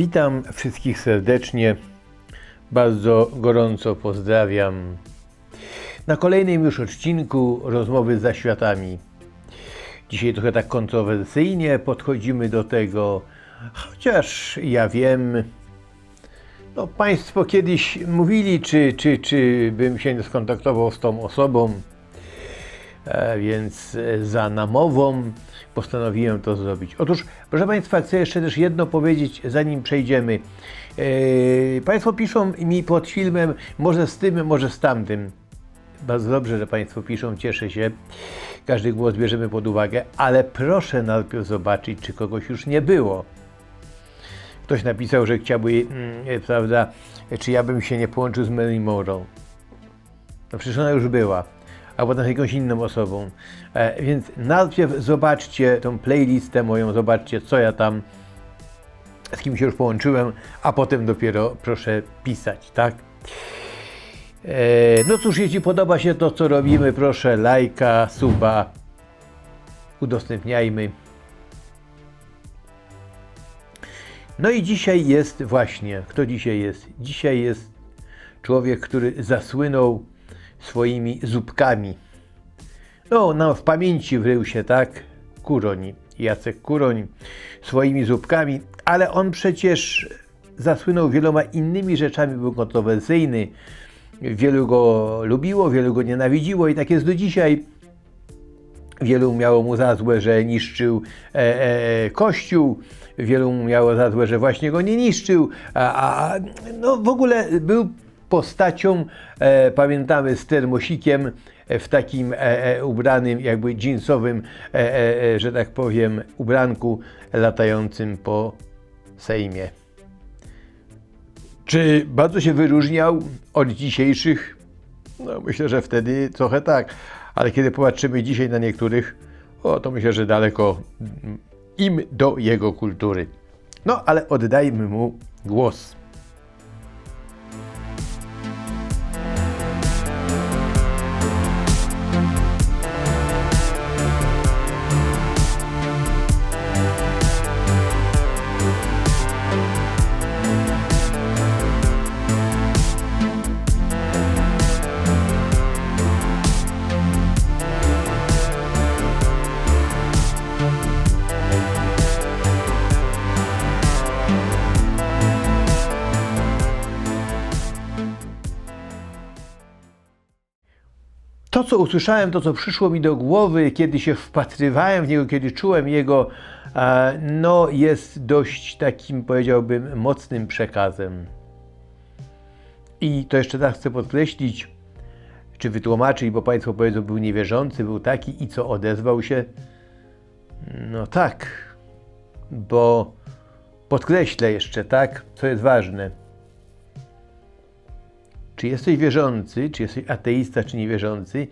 Witam wszystkich serdecznie. Bardzo gorąco pozdrawiam. Na kolejnym już odcinku rozmowy z zaświatami. Dzisiaj trochę tak kontrowersyjnie podchodzimy do tego, chociaż ja wiem, no Państwo kiedyś mówili, czy, czy, czy bym się skontaktował z tą osobą, więc e, za namową postanowiłem to zrobić. Otóż, proszę Państwa, chcę jeszcze też jedno powiedzieć, zanim przejdziemy. E, Państwo piszą mi pod filmem, może z tym, może z tamtym. Bardzo dobrze, że Państwo piszą, cieszę się. Każdy głos bierzemy pod uwagę, ale proszę najpierw zobaczyć, czy kogoś już nie było. Ktoś napisał, że chciałby, mm, prawda, czy ja bym się nie połączył z Marilyn Monroe. No przecież ona już była, a potem z jakąś inną osobą. E, więc najpierw zobaczcie tą playlistę moją, zobaczcie co ja tam, z kim się już połączyłem, a potem dopiero proszę pisać, tak? E, no cóż, jeśli podoba się to, co robimy, proszę lajka, suba, udostępniajmy. No i dzisiaj jest właśnie, kto dzisiaj jest? Dzisiaj jest człowiek, który zasłynął swoimi zupkami. No, no w pamięci wrył się, tak? Kuroń, Jacek Kuroń, swoimi zupkami, ale on przecież zasłynął wieloma innymi rzeczami, był kontrowersyjny. Wielu go lubiło, wielu go nienawidziło i tak jest do dzisiaj. Wielu miało mu za złe, że niszczył e, e, kościół, wielu miało za złe, że właśnie go nie niszczył, a, a no w ogóle był postacią, e, pamiętamy, z termosikiem e, w takim e, e, ubranym, jakby jeansowym, e, e, e, że tak powiem, ubranku latającym po Sejmie. Czy bardzo się wyróżniał od dzisiejszych? No myślę, że wtedy trochę tak, ale kiedy popatrzymy dzisiaj na niektórych, o to myślę, że daleko mm, im do jego kultury. No ale oddajmy mu głos. To, co usłyszałem, to, co przyszło mi do głowy, kiedy się wpatrywałem w niego, kiedy czułem jego, e, no, jest dość takim, powiedziałbym, mocnym przekazem. I to jeszcze raz chcę podkreślić, czy wytłumaczyć, bo Państwo powiedzą, był niewierzący, był taki i co odezwał się? No tak, bo podkreślę jeszcze, tak, co jest ważne. Czy jesteś wierzący, czy jesteś ateista, czy niewierzący,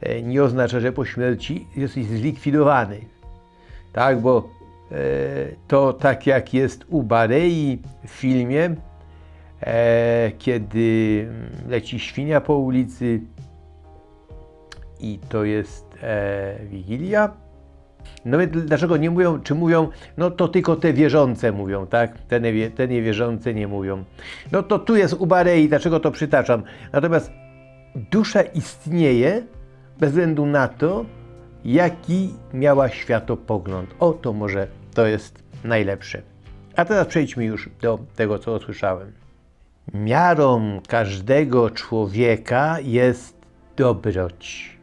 e, nie oznacza, że po śmierci jesteś zlikwidowany. Tak, bo e, to tak jak jest u Barei w filmie, e, kiedy leci świnia po ulicy i to jest Wigilia. No więc dlaczego nie mówią, czy mówią, no to tylko te wierzące mówią, tak? Te, nie, te niewierzące nie mówią. No to tu jest u Barei, dlaczego to przytaczam? Natomiast dusza istnieje bez względu na to, jaki miała światopogląd. O, to może to jest najlepsze. A teraz przejdźmy już do tego, co usłyszałem. Miarą każdego człowieka jest dobroć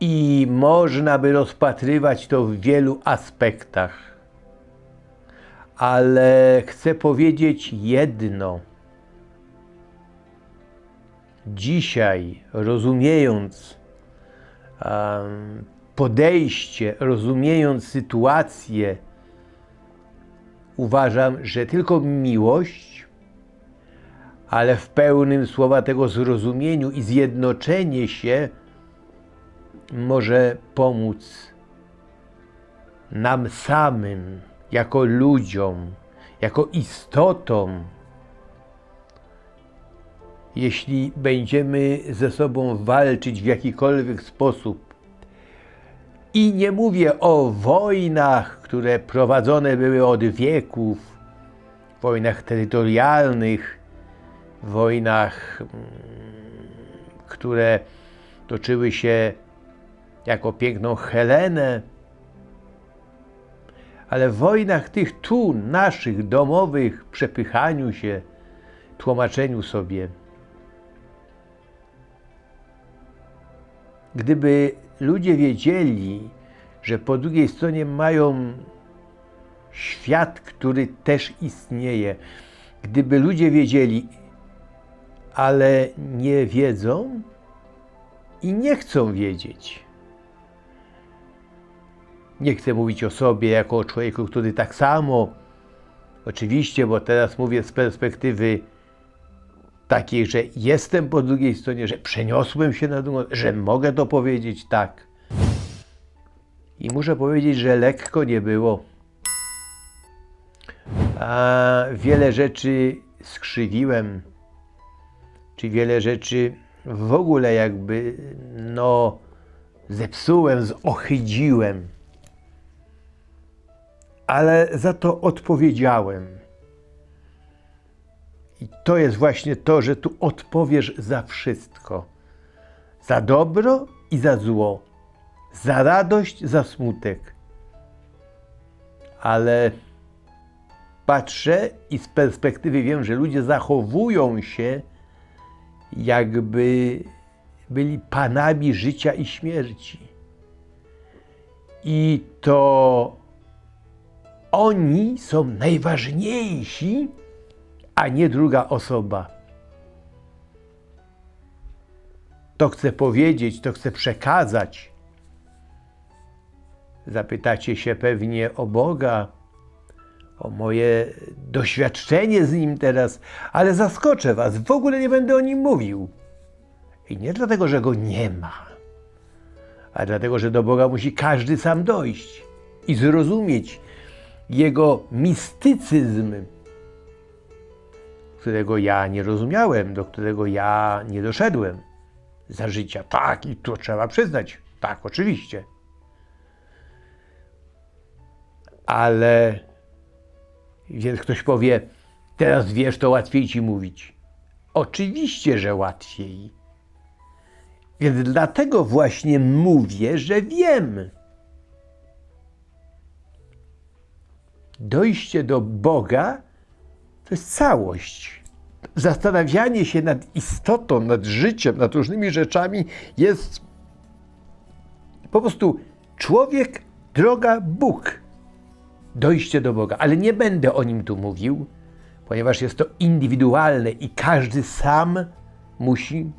i można by rozpatrywać to w wielu aspektach. Ale chcę powiedzieć jedno. Dzisiaj, rozumiejąc um, podejście, rozumiejąc sytuację, uważam, że tylko miłość, ale w pełnym słowa tego zrozumieniu i zjednoczenie się może pomóc nam samym, jako ludziom, jako istotom, jeśli będziemy ze sobą walczyć w jakikolwiek sposób. I nie mówię o wojnach, które prowadzone były od wieków, wojnach terytorialnych, wojnach, mm, które toczyły się jako piękną Helenę, ale w wojnach tych tu, naszych, domowych, przepychaniu się, tłumaczeniu sobie. Gdyby ludzie wiedzieli, że po drugiej stronie mają świat, który też istnieje, gdyby ludzie wiedzieli, ale nie wiedzą i nie chcą wiedzieć. Nie chcę mówić o sobie jako o człowieku, który tak samo, oczywiście, bo teraz mówię z perspektywy takiej, że jestem po drugiej stronie, że przeniosłem się na drugą, że mogę to powiedzieć tak. I muszę powiedzieć, że lekko nie było. A wiele rzeczy skrzywiłem, czy wiele rzeczy w ogóle jakby, no, zepsułem, zohydziłem. Ale za to odpowiedziałem. I to jest właśnie to, że tu odpowiesz za wszystko. Za dobro i za zło. Za radość, za smutek. Ale patrzę i z perspektywy wiem, że ludzie zachowują się, jakby byli panami życia i śmierci. I to oni są najważniejsi, a nie druga osoba. To chcę powiedzieć, to chcę przekazać. Zapytacie się pewnie o Boga, o moje doświadczenie z Nim teraz, ale zaskoczę Was, w ogóle nie będę o Nim mówił. I nie dlatego, że Go nie ma, ale dlatego, że do Boga musi każdy sam dojść i zrozumieć Jego mistycyzm, którego ja nie rozumiałem, do którego ja nie doszedłem za życia. Tak, i to trzeba przyznać. Tak, oczywiście. Ale więc ktoś powie, teraz wiesz, to łatwiej ci mówić. Oczywiście, że łatwiej. Więc dlatego właśnie mówię, że wiem. Dojście do Boga to jest całość. Zastanawianie się nad istotą, nad życiem, nad różnymi rzeczami jest po prostu człowiek, droga, Bóg. Dojście do Boga. Ale nie będę o nim tu mówił, ponieważ jest to indywidualne i każdy sam musi,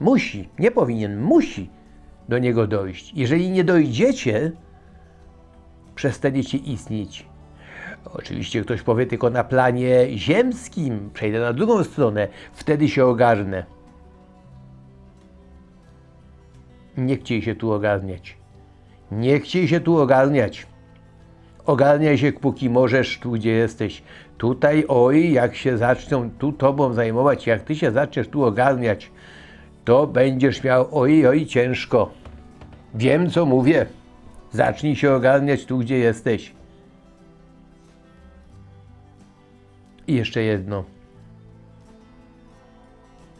musi, nie powinien, musi do niego dojść. Jeżeli nie dojdziecie, przestaniecie istnieć. Oczywiście ktoś powie tylko na planie ziemskim, przejdę na drugą stronę, wtedy się ogarnę. Nie chciej się tu ogarniać. Nie chciej się tu ogarniać. Ogarniaj się, póki możesz, tu gdzie jesteś. Tutaj, oj, jak się zaczną tu tobą zajmować, jak ty się zaczniesz tu ogarniać, to będziesz miał, oj, oj, ciężko. Wiem, co mówię. Zacznij się ogarniać tu, gdzie jesteś. I jeszcze jedno.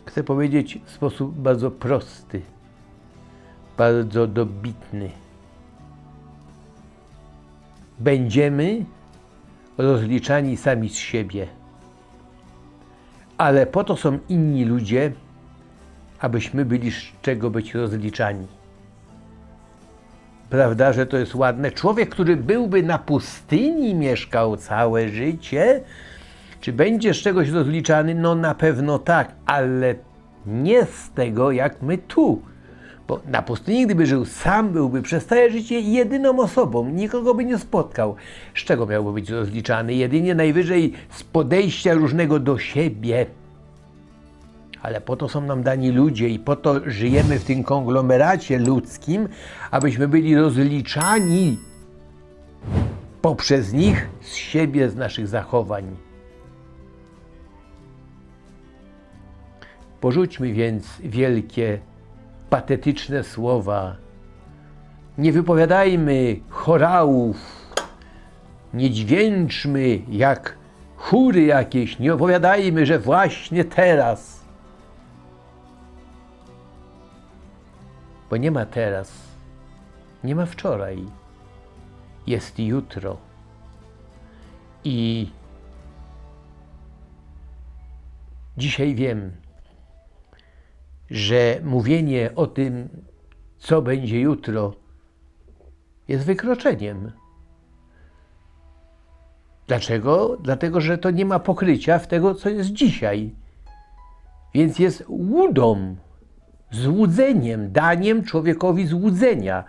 Chcę powiedzieć w sposób bardzo prosty, bardzo dobitny. Będziemy rozliczani sami z siebie. Ale po to są inni ludzie, abyśmy byli z czego być rozliczani. Prawda, że to jest ładne? Człowiek, który byłby na pustyni, mieszkał całe życie, czy będzie z czegoś rozliczany? No na pewno tak, ale nie z tego, jak my tu. Bo na pustyni, gdyby żył sam, byłby przez całe życie jedyną osobą, nikogo by nie spotkał. Z czego miałby być rozliczany? Jedynie najwyżej z podejścia różnego do siebie. Ale po to są nam dani ludzie i po to żyjemy w tym konglomeracie ludzkim, abyśmy byli rozliczani poprzez nich z siebie, z naszych zachowań. Porzućmy więc wielkie, patetyczne słowa. Nie wypowiadajmy chorałów, nie dźwięczmy jak chóry jakieś, nie opowiadajmy, że właśnie teraz. Bo nie ma teraz, nie ma wczoraj, jest jutro. I dzisiaj wiem, że mówienie o tym, co będzie jutro, jest wykroczeniem. Dlaczego? Dlatego, że to nie ma pokrycia w tego, co jest dzisiaj. Więc jest łudą, złudzeniem, daniem człowiekowi złudzenia.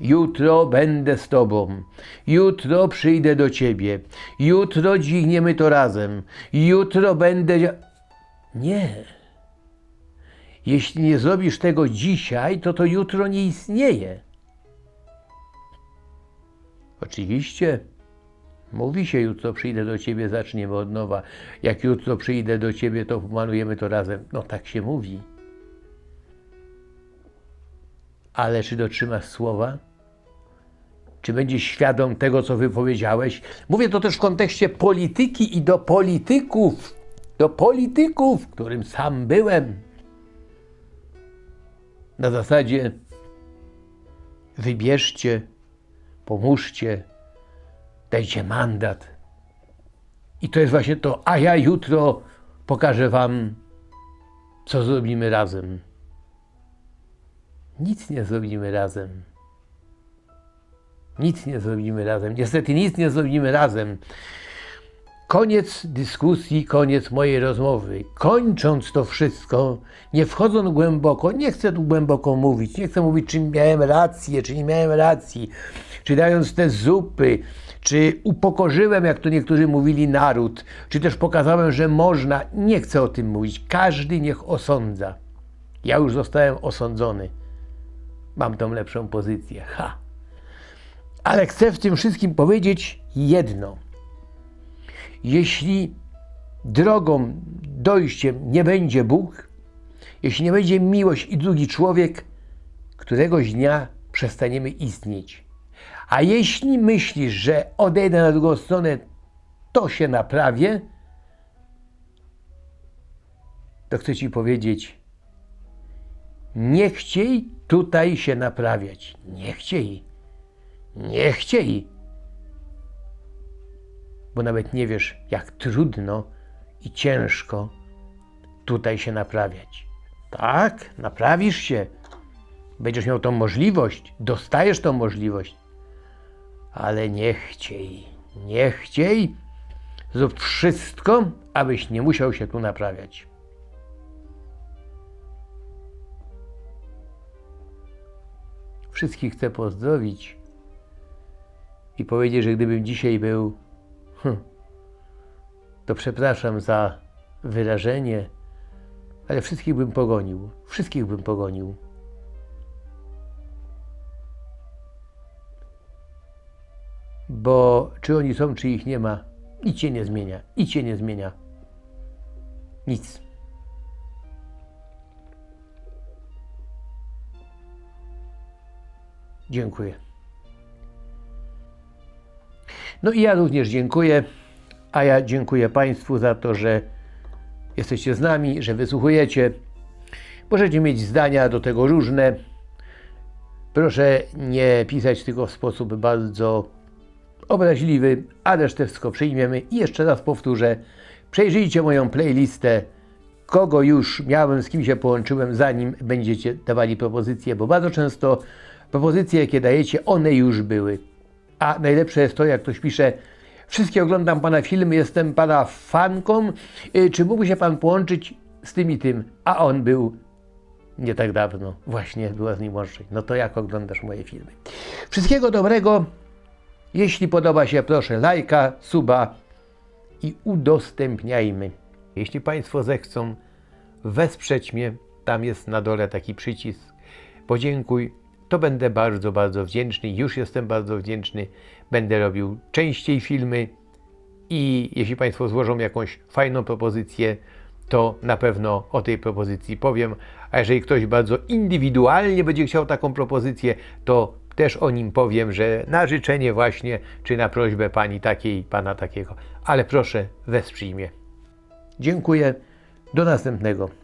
Jutro będę z Tobą, jutro przyjdę do Ciebie, jutro dźwigniemy to razem, jutro będę. Nie. Jeśli nie zrobisz tego dzisiaj, to to jutro nie istnieje. Oczywiście. Mówi się, jutro przyjdę do ciebie, zaczniemy od nowa. Jak jutro przyjdę do ciebie, to pomalujemy to razem. No tak się mówi. Ale czy dotrzymasz słowa? Czy będziesz świadom tego, co wypowiedziałeś? Mówię to też w kontekście polityki i do polityków. Do polityków, którym sam byłem. Na zasadzie wybierzcie, pomóżcie, dajcie mandat. I to jest właśnie to, a ja jutro pokażę wam, co zrobimy razem. Nic nie zrobimy razem. Nic nie zrobimy razem. Niestety nic nie zrobimy razem. Koniec dyskusji, koniec mojej rozmowy. Kończąc to wszystko, nie wchodząc głęboko, nie chcę tu głęboko mówić, nie chcę mówić, czy miałem rację, czy nie miałem racji, czy dając te zupy, czy upokorzyłem, jak to niektórzy mówili, naród, czy też pokazałem, że można. Nie chcę o tym mówić. Każdy niech osądza. Ja już zostałem osądzony. Mam tą lepszą pozycję. Ha! Ale chcę w tym wszystkim powiedzieć jedno jeśli drogą, dojściem nie będzie Bóg, jeśli nie będzie miłość i drugi człowiek, któregoś dnia przestaniemy istnieć. A jeśli myślisz, że odejdę na drugą stronę, to się naprawię, to chcę Ci powiedzieć, nie chciej tutaj się naprawiać. Nie chciej. Nie chciej bo nawet nie wiesz, jak trudno i ciężko tutaj się naprawiać. Tak, naprawisz się, będziesz miał tą możliwość, dostajesz tą możliwość, ale nie chciej, nie chciej, zrób wszystko, abyś nie musiał się tu naprawiać. Wszystkich chcę pozdrowić i powiedzieć, że gdybym dzisiaj był Hm. To przepraszam za wyrażenie, ale wszystkich bym pogonił. Wszystkich bym pogonił. Bo czy oni są, czy ich nie ma, nic się nie zmienia. Nic się nie zmienia. Nic. Dziękuję. No i ja również dziękuję, a ja dziękuję Państwu za to, że jesteście z nami, że wysłuchujecie. Możecie mieć zdania do tego różne. Proszę nie pisać tylko w sposób bardzo obraźliwy, a resztę wszystko przyjmiemy. I jeszcze raz powtórzę, przejrzyjcie moją playlistę, kogo już miałem, z kim się połączyłem, zanim będziecie dawali propozycje, bo bardzo często propozycje, jakie dajecie, one już były. A najlepsze jest to, jak ktoś pisze, wszystkie oglądam Pana filmy, jestem Pana fanką, y, czy mógłby się Pan połączyć z tym i tym? A on był nie tak dawno, właśnie była z nim łączność. No to jak oglądasz moje filmy? Wszystkiego dobrego. Jeśli podoba się, proszę lajka, suba i udostępniajmy. Jeśli Państwo zechcą wesprzeć mnie, tam jest na dole taki przycisk. Podziękuj, to będę bardzo, bardzo wdzięczny. Już jestem bardzo wdzięczny. Będę robił częściej filmy i jeśli Państwo złożą jakąś fajną propozycję, to na pewno o tej propozycji powiem. A jeżeli ktoś bardzo indywidualnie będzie chciał taką propozycję, to też o nim powiem, że na życzenie właśnie, czy na prośbę pani takiej, pana takiego. Ale proszę, wesprzyj mnie. Dziękuję. Do następnego.